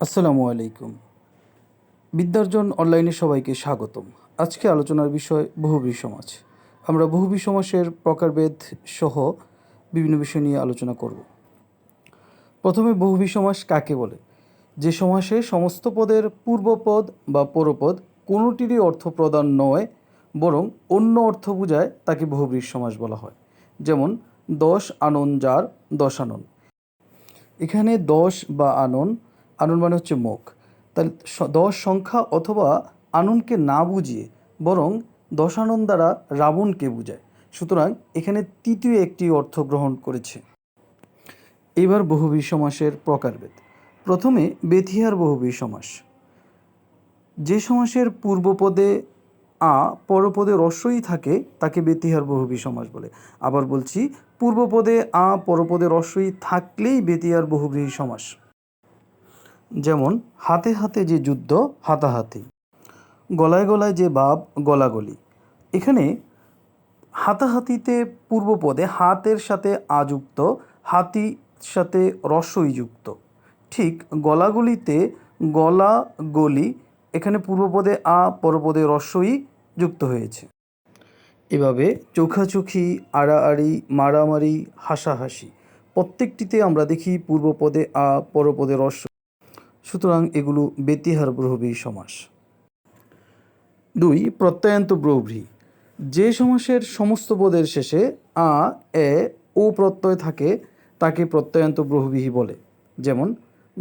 আসসালামু আলাইকুম। বিদ্যার্জন অনলাইনে সবাইকে স্বাগতম। আজকে আলোচনার বিষয় বহুব্রী সমাজ। আমরা বহুব্রী সমাসের প্রকারভেদ সহ বিভিন্ন বিষয় নিয়ে আলোচনা করব। প্রথমে বহুব্রী সমাস কাকে বলে? যে সমাসে সমস্ত পদের পূর্বপদ বা পরপদ কোনোটিরই অর্থ প্রদান নয়, বরং অন্য অর্থ বোঝায় তাকে বহুব্রী সমাস বলা হয়। যেমন, দশ আনন যার দশ আনন। এখানে দশ বা আনন আনন মানে হচ্ছে মুখ। তাহলে দশ সংখ্যা অথবা আননকে না বুঝিয়ে বরং দশানন দ্বারা রাবণকে বুঝায়। সুতরাং এখানে তৃতীয় একটি অর্থ গ্রহণ করেছে। এবার বহুবী সমাসের প্রকারভেদ। প্রথমে বেথিয়ার বহুবী সমাস। যে সমাসের পূর্বপদে আ, পরপদে রস্বই থাকে, তাকে বেতিহার বহুবী সমাস বলে। আবার বলছি, পূর্বপদে আ, পরপদে রস্বই থাকলেই বেতিহার বহুব্রীহি সমাস। যেমন হাতে হাতে যে যুদ্ধ, হাতাহাতি। গলায় গলায় যে বাপ গলাগলি। এখানে হাতাহাতিতে পূর্বপদে হাতের সাথে আযুক্ত, হাতির সাথে যুক্ত ঠিক গলাগলিতে গলা গলি এখানে পূর্বপদে আ, পরপদে রস্বই যুক্ত হয়েছে। এভাবে চোখাচোখি, আড়াআড়ি, মারামারি, হাসাহাসি, প্রত্যেকটিতে আমরা দেখি পূর্বপদে আ, পরপদে রস্ব সুতরাং এগুলো বেতিহার ব্রহবী সমাস। দুই, প্রত্যয়ান্ত ব্রহ্মী। যে সমাসের সমস্ত পদের শেষে আ, এ ও প্রত্যয় থাকে, তাকে প্রত্যয়ান্ত ব্রহ্মীহি বলে। যেমন,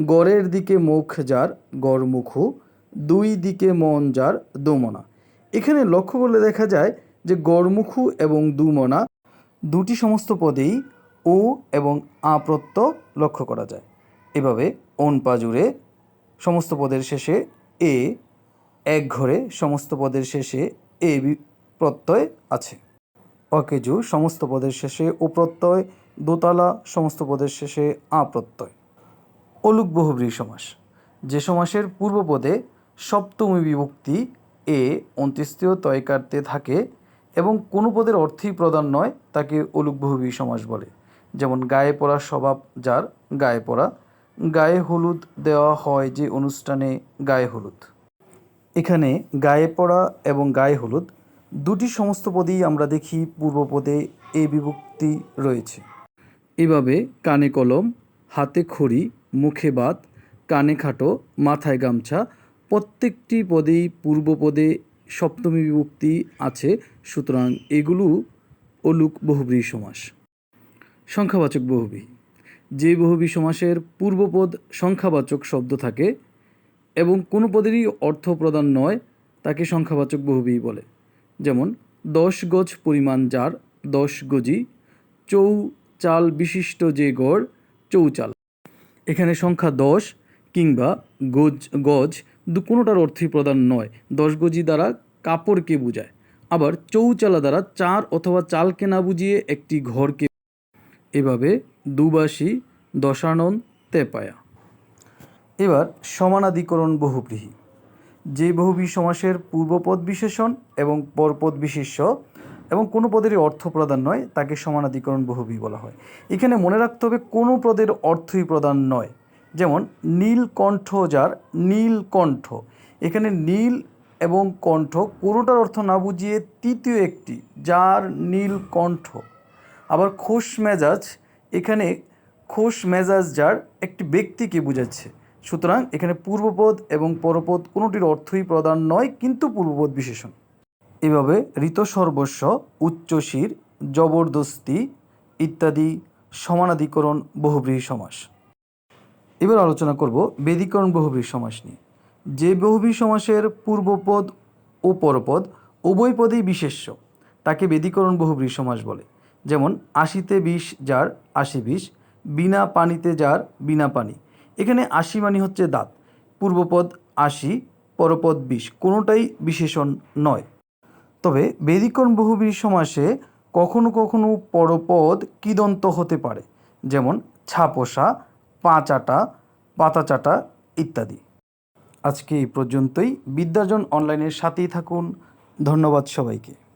গড়ের দিকে মুখ যার, গড় মুখু, দুই দিকে মন যার দোমনা এখানে লক্ষ্য করলে দেখা যায় যে গড়মুখু এবং দুমনা দুটি সমস্ত পদেই ও এবং আ প্রত্যয় লক্ষ্য করা যায়। এভাবে অন পাজুরে সমস্ত পদের শেষে এ, এক ঘরে সমস্ত পদের শেষে এ প্রত্যয় আছে। অকেজু, সমস্ত পদের শেষে ও প্রত্যয়। দোতলা, সমস্ত পদের শেষে আ প্রত্যয়। অলুক বহুব্রী সমাস। যে সমাসের পূর্বপদে সপ্তমী বিভক্তি এ অন্ত্যেষ্টীয় তয়কার্তে থাকে এবং কোনো পদের অর্থই প্রদান নয় তাকে অলুক বহুব্রী সমাস বলে। যেমন গায়ে পড়া স্বভাব যার গায়ে পড়া গায়ে হলুদ দেওয়া হয় যে অনুষ্ঠানে গায়ে হলুদ। এখানে গায়ে পড়া এবং গায়ে হলুদ দুটি সমস্ত পদেই আমরা দেখি পূর্বপদে এ বিভক্তি রয়েছে। এভাবে কানে কলম, হাতে খড়ি, মুখে বাত, কানে খাটো, মাথায় গামছা প্রত্যেকটি পদেই পূর্বপদে সপ্তমী বিভক্তি আছে, সুতরাং এগুলো অলুক বহুব্রী সমাস সংখ্যাবাচক বহুবী যে বহুবী সমাসের পূর্বপদ সংখ্যাবাচক শব্দ থাকে এবং কোনো পদেরই অর্থ প্রদান নয়, তাকে সংখ্যাবাচক বহুবী বলে। যেমন, দশ গজ পরিমাণ যার, দশ গজি, চৌ চাল বিশিষ্ট যে গড় চৌচাল এখানে সংখ্যা দশ কিংবা গজ গজ দু কোনোটার অর্থই প্রদান নয়। দশ গজি দ্বারা কাপড়কে বোঝায়। আবার চৌচালা দ্বারা চার অথবা চালকে না বুঝিয়ে একটি ঘরকে এভাবে দুবাসী, দশানন, তেপায়া। এবার সমানাধিকরণ বহুব্রীহি। যে বহুবী সমাসের পূর্বপদ বিশেষণ এবং পরপদ বিশেষ্য এবং কোনো পদেরই অর্থ প্রদান নয়, তাকে সমানাধিকরণ বহুবী বলা হয়। এখানে মনে রাখতে হবে, কোনো পদের অর্থই প্রদান নয়। যেমন নীলকণ্ঠ যার নীলকণ্ঠ এখানে নীল এবং কণ্ঠ কোনোটার অর্থ না বুঝিয়ে তৃতীয় একটি, যার নীলকণ্ঠ আবার খোশ মেজাজ, এখানে খোশ মেজাজ যার একটি ব্যক্তিকে বোঝাচ্ছে। সুতরাং এখানে পূর্বপদ এবং পরপদ কোনোটির অর্থই প্রদান নয়, কিন্তু পূর্বপদ বিশেষণ। এভাবে ঋত সর্বস্ব উচ্চশির, জবরদস্তি ইত্যাদি সমানাধিকরণ বহুব্রীহি সমাস। এবার আলোচনা করব বেদীকরণ বহুব্রী সমাস নিয়ে। যে বহুব্রী সমাসের পূর্বপদ ও পরপদ উভয় পদেই বিশেষ্য, তাকে বেদীকরণ বহুব্রী সমাস বলে। যেমন আশিতে বিষ যার আশি বিষ বিনা পানিতে যার বিনা পানি। এখানে আশি মানে হচ্ছে দাঁত। পূর্বপদ আশি, পরপদ বিষ কোনোটাই বিশেষণ নয়। তবে বেদিকরণ বহুব্রী সমাসে কখনো কখনো পরপদ কিদন্ত হতে পারে, যেমন ছাপোষা, পাঁচাটা, পাতাচাটা ইত্যাদি। আজকে এই পর্যন্তই। বিদ্যার্জন অনলাইনের সাথেই থাকুন। ধন্যবাদ সবাইকে।